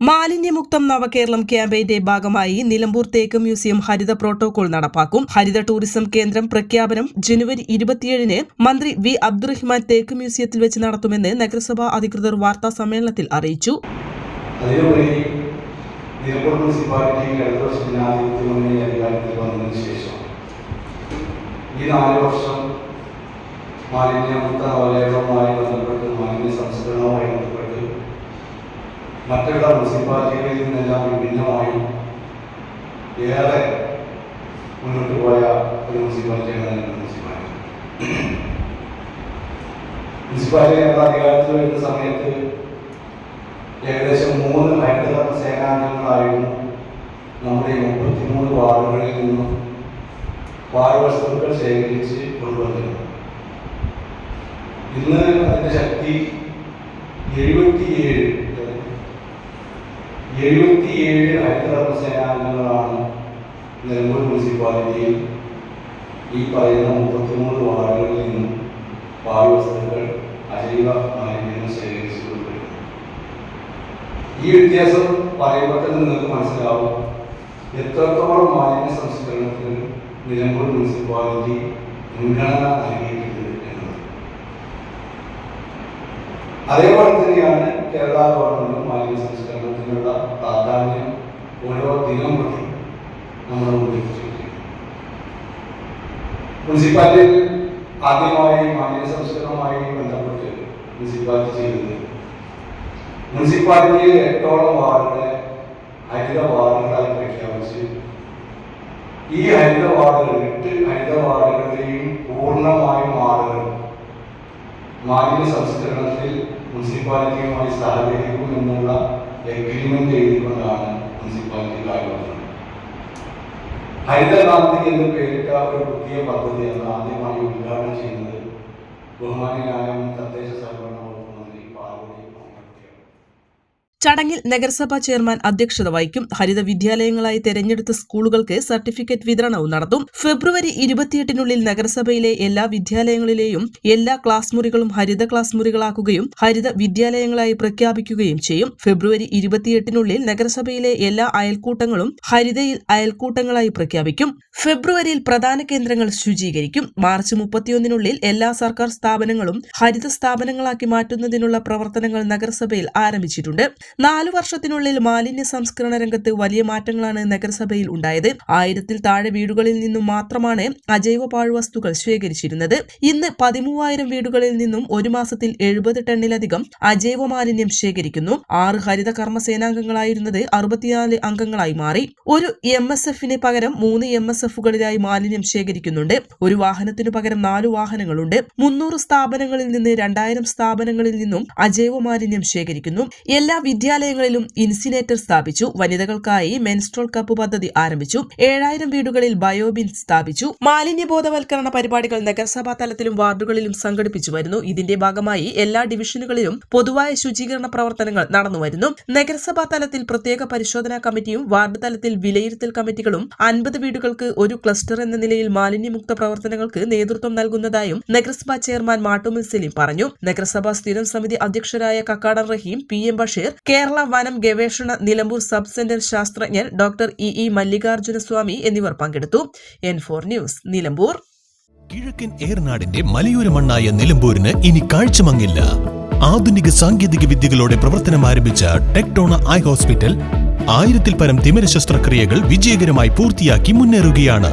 മാലിന്യമുക്തം നവകേരളം ക്യാമ്പയിന്റെ ഭാഗമായി നിലമ്പൂർ തേക്ക് മ്യൂസിയം ഹരിത പ്രോട്ടോകോൾ നടപ്പാക്കും. ഹരിത ടൂറിസം കേന്ദ്രം പ്രഖ്യാപനം ജനുവരി ഇരുപത്തിയേഴിന് മന്ത്രി വി അബ്ദുറഹ്മാൻ തേക്ക് മ്യൂസിയത്തിൽ വെച്ച് നടത്തുമെന്ന് നഗരസഭാ അധികൃതർ വാർത്താ സമ്മേളനത്തിൽ അറിയിച്ചു. ഈ നാല് വർഷം മാലിന്യമുക്ത നവകേരളവുമായി ബന്ധപ്പെട്ട് മാലിന്യ ബന്ധപ്പെട്ട് മറ്റുള്ള മുനിസിപ്പാലിറ്റികളിൽ നിന്നെല്ലാം വിഭിന്നമായി ഏറെ മുന്നോട്ട് പോയ ഒരു മുനിസിപ്പാലിറ്റിയാണ് മുനിസിപ്പാലിറ്റി മുനിസിപ്പാലിറ്റി ഞങ്ങൾ അധികാരത്തിൽ വരുന്ന സമയത്ത് ഏകദേശം മൂന്ന് ഹരിത സേനാംഗങ്ങളായിരുന്നു നമ്മുടെ മുപ്പത്തിമൂന്ന് വാർഡുകളിൽ നിന്നും പാഴ്വസ്തുക്കൾ ശേഖരിച്ച് കൊണ്ടുവന്നിരുന്നു. ഇന്ന് അതിന്റെ ശക്തി എഴുപത്തിയേഴ് എഴുപത്തിയേഴ് ഹരിതകർമ്മ സേനാംഗങ്ങളാണ് നിലമ്പൂർ മുനിസിപ്പാലിറ്റിയിൽ ഈ പറയുന്ന മുപ്പത്തിമൂന്ന് വാർഡുകളിൽ നിന്നും പാഴ്വസ്തുക്കൾ അജൈവ മാലിന്യങ്ങൾ ശേഖരിച്ചു കൊണ്ടുവരുന്നു ഈ വ്യത്യാസം പറയുമ്പോൾ നിങ്ങൾക്ക് മനസ്സിലാവും. എത്രത്തോളം മാലിന്യ സംസ്കരണത്തിന് നിലമ്പൂർ മുനിസിപ്പാലിറ്റി മുൻഗണന നൽകിയിട്ടുണ്ട്. അതേപോലെ തന്നെയാണ് കേരള ഗവൺമെന്റും മാലിന്യ സംസ്കരണത്തിനുള്ള പ്രാധാന്യം ഓരോ ദിനം പ്രതി നമ്മുടെ മുന്നിൽ മുനിസിപ്പാലിറ്റിയിൽ ആദ്യമായി മാലിന്യ സംസ്കരണവുമായി ബന്ധപ്പെട്ട് മുനിസിപ്പാലിറ്റി ചെയ്തത് മുനിസിപ്പാലിറ്റിയിൽ എട്ടോളം വാർഡ് ഹരിത വാർഡുകളായി പ്രഖ്യാപിച്ച് ഈ ഹരിത വാർഡുകൾ എട്ട് ഹരിത വാർഡുകളുടെയും മാലിന്യ സംസ്കരണത്തിൽ മുനിസിപ്പാലിറ്റിയുമായി സഹകരിക്കുമെന്നുള്ള എഗ്രിമെന്റ് എഴുതിക്കൊണ്ടാണ് മുനിസിപ്പാലിറ്റി കാര്യമാക്കുന്നത് ഹരിതകാന്തി എന്ന് പേരിട്ട ഒരു പുതിയ പദ്ധതിയാണ് ആദ്യമായി ഉദ്ഘാടനം ചെയ്യുന്നത് ബഹുമാനിയായ തദ്ദേശ സ്വയംഭരണ ചടങ്ങിൽ നഗരസഭാ ചെയർമാൻ അധ്യക്ഷത വഹിക്കും. ഹരിത വിദ്യാലയങ്ങളായി തെരഞ്ഞെടുത്ത സ്കൂളുകൾക്ക് സർട്ടിഫിക്കറ്റ് വിതരണവും നടത്തും. ഫെബ്രുവരി ഇരുപത്തിയെട്ടിനുള്ളിൽ നഗരസഭയിലെ എല്ലാ വിദ്യാലയങ്ങളിലെയും എല്ലാ ക്ലാസ് മുറികളും ഹരിത ക്ലാസ് മുറികളാക്കുകയും ഹരിത വിദ്യാലയങ്ങളായി പ്രഖ്യാപിക്കുകയും ചെയ്യും. ഫെബ്രുവരി ഇരുപത്തിയെട്ടിനുള്ളിൽ നഗരസഭയിലെ എല്ലാ അയൽക്കൂട്ടങ്ങളും ഹരിതയിൽ അയൽക്കൂട്ടങ്ങളായി പ്രഖ്യാപിക്കും. ഫെബ്രുവരിയിൽ പ്രധാന കേന്ദ്രങ്ങൾ ശുചീകരിക്കും. മാർച്ച് മുപ്പത്തിയൊന്നിനുള്ളിൽ എല്ലാ സർക്കാർ സ്ഥാപനങ്ങളും ഹരിത സ്ഥാപനങ്ങളാക്കി മാറ്റുന്നതിനുള്ള പ്രവർത്തനങ്ങൾ നഗരസഭയിൽ ആരംഭിച്ചിട്ടുണ്ട്. നാലു വർഷത്തിനുള്ളിൽ മാലിന്യ സംസ്കരണ രംഗത്ത് വലിയ മാറ്റങ്ങളാണ് നഗരസഭയിൽ ഉണ്ടായത്. ആയിരത്തിൽ താഴെ വീടുകളിൽ നിന്നും മാത്രമാണ് അജൈവ പാഴ്വസ്തുക്കൾ ശേഖരിച്ചിരുന്നത്. ഇന്ന് പതിമൂവായിരം വീടുകളിൽ നിന്നും ഒരു മാസത്തിൽ എഴുപത് ടണ്ണിലധികം അജൈവ മാലിന്യം ശേഖരിക്കുന്നു. ആറ് ഹരിത കർമ്മസേനാംഗങ്ങളായിരുന്നത് അറുപത്തിനാല് അംഗങ്ങളായി മാറി. ഒരു എം എസ് എഫിന് പകരം മൂന്ന് എം എസ് എഫുകളിലായി മാലിന്യം ശേഖരിക്കുന്നുണ്ട്. ഒരു വാഹനത്തിനു പകരം നാലു വാഹനങ്ങളുണ്ട്. മുന്നൂറ് സ്ഥാപനങ്ങളിൽ നിന്ന് രണ്ടായിരം സ്ഥാപനങ്ങളിൽ നിന്നും അജൈവ മാലിന്യം ശേഖരിക്കുന്നു. എല്ലാ വിദ്യാലയങ്ങളിലും ഇൻസിനേറ്റർ സ്ഥാപിച്ചു. വനിതകൾക്കായി മെൻസ്ട്രോൾ കപ്പ് പദ്ധതി ആരംഭിച്ചു. ഏഴായിരം വീടുകളിൽ ബയോബിൻ സ്ഥാപിച്ചു. മാലിന്യ ബോധവൽക്കരണ പരിപാടികൾ നഗരസഭാ തലത്തിലും വാർഡുകളിലും സംഘടിപ്പിച്ചു വരുന്നു. ഇതിന്റെ ഭാഗമായി എല്ലാ ഡിവിഷനുകളിലും പൊതുവായ ശുചീകരണ പ്രവർത്തനങ്ങൾ നടന്നുവരുന്നു നഗരസഭാ തലത്തിൽ പ്രത്യേക പരിശോധനാ കമ്മിറ്റിയും വാർഡ് തലത്തിൽ വിലയിരുത്തൽ കമ്മിറ്റികളും അൻപത് വീടുകൾക്ക് ഒരു ക്ലസ്റ്റർ എന്ന നിലയിൽ മാലിന്യമുക്ത പ്രവർത്തനങ്ങൾക്ക് നേതൃത്വം നൽകുന്നതായും നഗരസഭാ ചെയർമാൻ മാട്ടുമിൽ സലീം പറഞ്ഞു. നഗരസഭാ സ്ഥിരം സമിതി അധ്യക്ഷരായ കക്കാടൻ റഹീം പി എം ബഷീർ കേരള വനം ഗവേഷണ നിലമ്പൂർ സബ് സെന്റർ ശാസ്ത്രജ്ഞൻ doctor E E Mallikarjuna Swamy എന്നിവർ പങ്കെടുത്തു. N four news Nilambur. കിഴക്കൻ ഏർനാടിന്റെ മലയോര മണ്ണായ നിലമ്പൂരിന് ഇനി കാഴ്ചമങ്ങില്ല. ആധുനിക സാങ്കേതിക വിദ്യകളോടെ പ്രവർത്തനം ആരംഭിച്ച ടെക്ടോണ ഐ ഹോസ്പിറ്റൽ ആയിരത്തിൽ പരം തിമിര ശസ്ത്രക്രിയകൾ വിജയകരമായി പൂർത്തിയാക്കി മുന്നേറുകയാണ്.